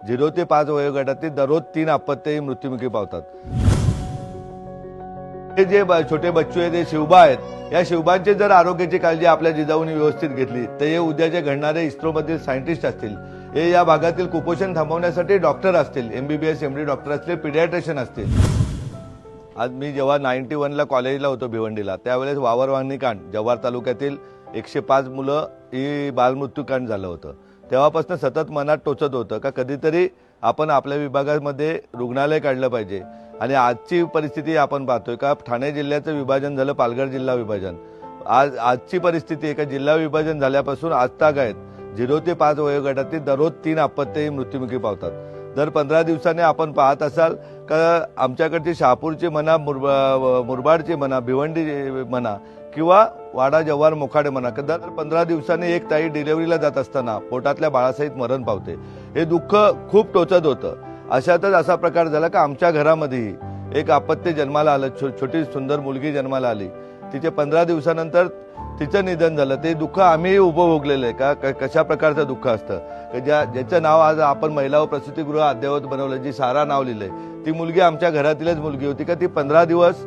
Zero ते पाच वयोगटातील दररोज तीन अपत्यही मृत्युमुखी पावतात. हे जे छोटे बच्चू आहेत ते शिवबा आहेत या शिवबांची जर आरोग्याची काळजी आपल्या जिजाऊनी व्यवस्थित घेतली तर हे उद्या जे घडणारे इस्रोमधील सायंटिस्ट असतील हे या भागातील कुपोषण थांबवण्यासाठी डॉक्टर असतील एमबीबीएस एमडी डॉक्टर असतील पिडियाट्रिशियन असतील. आज मी जेव्हा नाईन्टी वनला कॉलेजला होतो भिवंडीला त्यावेळेस वावर कांड जव्हार तालुक्यातील एकशे पाच मुलं ही बालमृत्यूकांड झालं होतं. तेव्हापासून सतत मनात टोचत होतं का कधीतरी आपण आपल्या विभागामध्ये रुग्णालय काढलं पाहिजे. आणि आजची परिस्थिती आपण पाहतोय का ठाणे जिल्ह्याचं विभाजन झालं पालघर जिल्हा विभाजन. आज आजची परिस्थिती आहे का जिल्हा विभाजन झाल्यापासून आजतागायत झिरो ते पाच वयोगटातील दररोज तीन अपत्य मृत्युमुखी पावतात. दर पंधरा दिवसाने आपण पाहत असाल का आमच्याकडची शहापूरची म्हणा मुरबा मुरबाडची म्हणा भिवंडी म्हणा किंवा वाडा जव्हार मोखाडे म्हणा कदा तर पंधरा दिवसांनी एक ताई डिलेव्हरीला जात असताना पोटातल्या बाळासहित मरण पावते. हे दुःख खूप टोचत होतं. अशातच असा प्रकार झाला का आमच्या घरामध्येही एक आपत्य जन्माला आलं छो छोटी सुंदर मुलगी जन्माला आली. तिचे पंधरा दिवसानंतर तिचं निधन झालं. ते दुःख आम्हीही उपभोगलेलं आहे. का कशा प्रकारचं दुःख असतं? ज्या ज्याचं नाव आज आपण महिला व प्रसूतीगृह अद्ययावत बनवलं जी सारा नाव लिहिलंय. ती मुलगी आमच्या घरातीलच मुलगी होती का ती पंधरा दिवस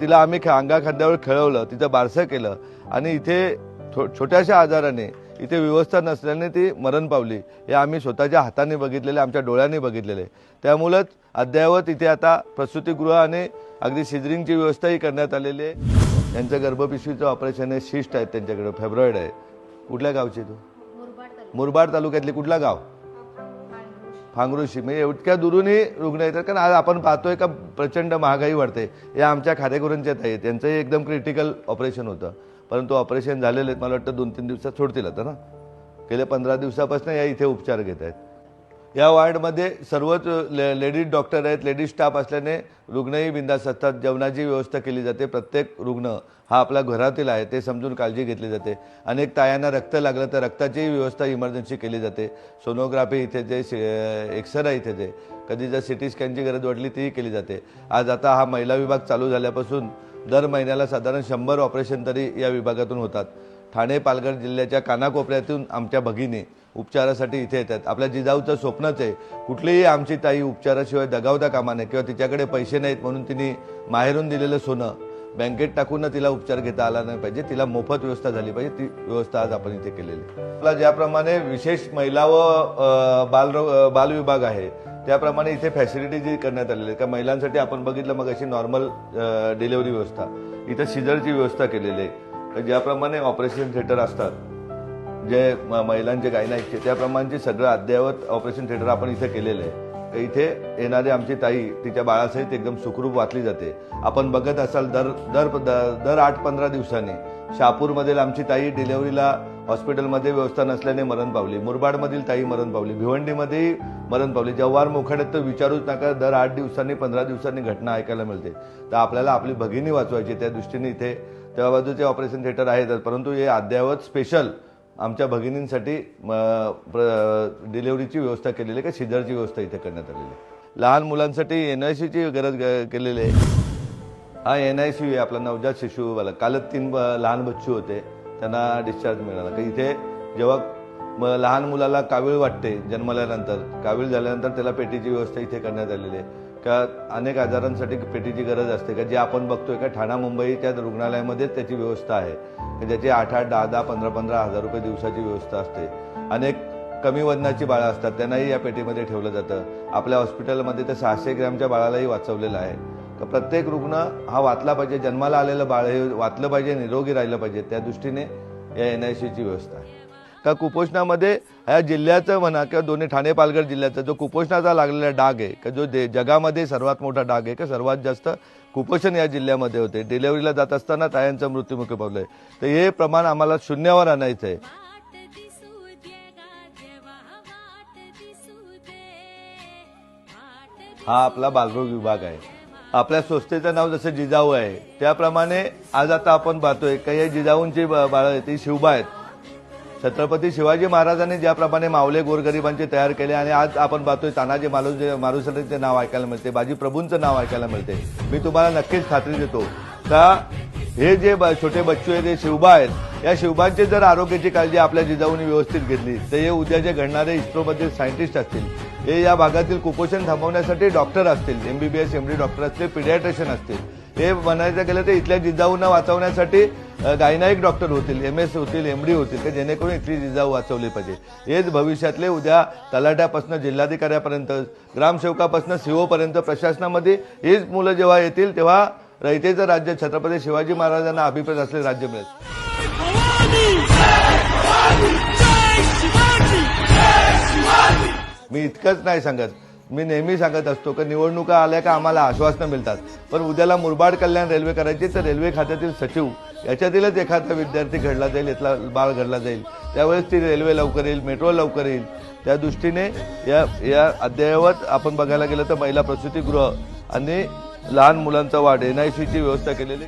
तिला आम्ही अंगा खांद्यावर खेळवलं तिचं बारसं केलं. आणि इथे छो छोट्याशा आजाराने इथे व्यवस्था नसल्याने ती मरण पावली. हे आम्ही स्वतःच्या हाताने बघितलेले आमच्या डोळ्यांनी बघितलेले. त्यामुळंच अद्ययावत इथे आता प्रसूतीगृह आणि अगदी सिजरिंगची व्यवस्थाही करण्यात आलेली आहे. त्यांचं गर्भपिशवीचं ऑपरेशन आहे शिस्ट आहेत त्यांच्याकडे फेब्रॉइड आहे. कुठल्या गावची तू? मुरबाड तालुक्यातली कुठला गाव? फांगरुशी म्हणजे इतक्या दुरूनही रुग्ण येतात कारण आज आपण पाहतोय का प्रचंड महागाई वाढते. या आमच्या खारेकुरांच्यात आहे त्यांचंही एकदम क्रिटिकल ऑपरेशन होतं. परंतु ऑपरेशन झालेलं आहे मला वाटतं दोन तीन दिवसात सोडतील आता ना. गेल्या पंधरा दिवसापासून या इथे उपचार घेत आहेत. या वार्डमध्ये सर्वच ले लेडीज डॉक्टर आहेत लेडीज स्टाफ असल्याने रुग्णही बिंदास असतात. जेवणाची व्यवस्था केली जाते. प्रत्येक रुग्ण हा आपल्या घरातील आहे ते समजून काळजी घेतली जाते. अनेक तायांना रक्त लागलं तर रक्ताचीही व्यवस्था इमर्जन्सी केली जाते. सोनोग्राफी इथे जे एक्सरा इथे जे कधी जर सिटी स्कॅनची गरज वाटली तीही केली जाते. आज आता हा महिला विभाग चालू झाल्यापासून दर महिन्याला साधारण शंभर ऑपरेशन तरी या विभागातून होतात. ठाणे पालघर जिल्ह्याच्या कानाकोपऱ्यातून आमच्या भगिनी उपचारासाठी इथे येतात. आपल्या जिजाऊचं स्वप्नच आहे कुठलीही आमची ताई उपचाराशिवाय दगावता कामा नये किंवा तिच्याकडे पैसे नाहीत म्हणून तिने माहेरून दिलेलं सोनं बँकेत टाकून तिला उपचार घेता आला नाही पाहिजे तिला मोफत व्यवस्था झाली पाहिजे ती व्यवस्था आज आपण इथे केलेली आहे. आपला ज्याप्रमाणे विशेष महिला व बाल बाल विभाग आहे त्याप्रमाणे इथे फॅसिलिटी जी करण्यात आलेली आहे का महिलांसाठी आपण बघितलं मग अशी नॉर्मल डिलेवरी व्यवस्था इथं सिजरची व्यवस्था केलेली आहे. ज्याप्रमाणे ऑपरेशन थिएटर असतात जे म- महिलांचे गायनाईकचे त्याप्रमाणचे सगळं अद्ययावत ऑपरेशन थिएटर आपण इथे केलेलं आहे. तर इथे येणारी आमची ताई तिच्या बाळासहित एकदम सुखरूप वाचली जाते. आपण बघत असाल दर दर दर आठ पंधरा दिवसांनी शहापूरमधील आमची ताई डिलेवरीला हॉस्पिटलमध्ये व्यवस्था नसल्याने मरण पावली मुरबाडमधील ताई मरण पावली भिवंडीमध्येही मरण पावली. जव्हार मोखाड्यात तर विचारूच नका दर आठ दिवसांनी पंधरा दिवसांनी घटना ऐकायला मिळते. तर आपल्याला आपली भगिनी वाचवायची त्या दृष्टीने इथे त्या बाजूचे ऑपरेशन थिएटर आहेतच परंतु हे अद्ययावत स्पेशल आमच्या भगिनींसाठी म, प्र- डिलिव्हरीची व्यवस्था केलेली आहे का? सिजरची व्यवस्था इथे करण्यात आलेली आहे. लहान मुलांसाठी एन आय सीची गरज केलेली आहे. हा एन आय सी आहे आपला नवजात शिशूवाला. कालच तीन लहान बच्चू होते. त्यांना डिस्चार्ज मिळाला. का इथे जेव्हा म- लहान मुलाला कावीळ वाटते जन्मल्यानंतर कावीळ झाल्यानंतर त्याला पेटीची व्यवस्था इथे करण्यात आलेली आहे. का अनेक आजारांसाठी पेटीची गरज असते का? जे आपण बघतोय का ठाणा मुंबई त्या रुग्णालयामध्येच त्याची व्यवस्था आहे. ज्याची आठ आठ दहा दहा पंधरा पंधरा हजार रुपये दिवसाची व्यवस्था असते. अनेक कमी वजनाची बाळं असतात त्यांनाही या पेटीमध्ये ठेवलं जातं. आपल्या हॉस्पिटलमध्ये तर सहाशे ग्रॅमच्या बाळालाही वाचवलेलं आहे. तर प्रत्येक रुग्ण हा वाचला पाहिजे जन्माला आलेलं बाळ हे वाचलं पाहिजे निरोगी राहिलं पाहिजे त्या दृष्टीने या एन आय सीची व्यवस्था आहे. का कुपोषणामध्ये ह्या जिल्ह्याचं म्हणा किंवा दोन्ही ठाणे पालघर जिल्ह्याचा जो कुपोषणाचा लागलेला डाग आहे का जो दे जगामध्ये सर्वात मोठा डाग आहे का सर्वात जास्त कुपोषण या जिल्ह्यामध्ये होते. डिलेव्हरीला जात असताना तायांचा मृत्युमुखी पावलंय तर हे प्रमाण आम्हाला शून्यावर आणायचं आहे. हा आपला बालरोग विभाग आहे. आपल्या संस्थेचं नाव जसं जिजाऊ आहे त्याप्रमाणे आज आता आपण पाहतोय काही जिजाऊंची बाळं आहेत ती शिवबा आहेत. छत्रपती शिवाजी महाराजांनी ज्याप्रमाणे मावले गोरगरिबांचे तयार केले आणि आज आपण पाहतोय तानाजी मालू मारुसरेंचे नाव ऐकायला मिळते बाजी प्रभूंचं नाव ऐकायला मिळते. मी तुम्हाला नक्कीच खात्री देतो. का हे जे ब- छोटे बच्चू आहेत हे शिवबा आहेत या शिवबांची जर आरोग्याची काळजी आपल्या जिजाऊने व्यवस्थित घेतली तर हे उद्या जे घडणारे इस्रोमधील सायंटिस्ट असतील हे या भागातील कुपोषण थांबवण्यासाठी डॉक्टर असतील एमबीबीएस एमडी डॉक्टर असतील पिडियाट्रिशियन असतील हे म्हणायचं गेलं तर इथल्या जिजाऊंना वाचवण्यासाठी गायनायक डॉक्टर होतील एम एस होतील एम डी होतील का जेणेकरून इथली जिजाऊ वाचवली पाहिजे. हेच भविष्यातले उद्या तलाट्यापासून जिल्हाधिकाऱ्यापर्यंत ग्रामसेवकापासून सीओपर्यंत प्रशासनामध्ये हीच मुलं जेव्हा येतील तेव्हा रयतेचं राज्य छत्रपती शिवाजी महाराजांना अभिप्रेत असलेले राज्य मिळेल. मी इतकंच नाही सांगत. मी नेहमी सांगत असतो की निवडणुका आल्या का आम्हाला आश्वासनं मिळतात. पण उद्याला मुरबाड कल्याण रेल्वे करायची तर रेल्वे खात्यातील सचिव याच्यातीलच एखादा विद्यार्थी घडला जाईल इथला बाळ घडला जाईल. त्यावेळेस ती रेल्वे लवकर येईल मेट्रो लवकर येईल. त्या दृष्टीने या या अद्ययावत आपण बघायला गेलं तर महिला प्रसूतीगृह आणि लहान मुलांचा वाढ एन आय सीची व्यवस्था केलेली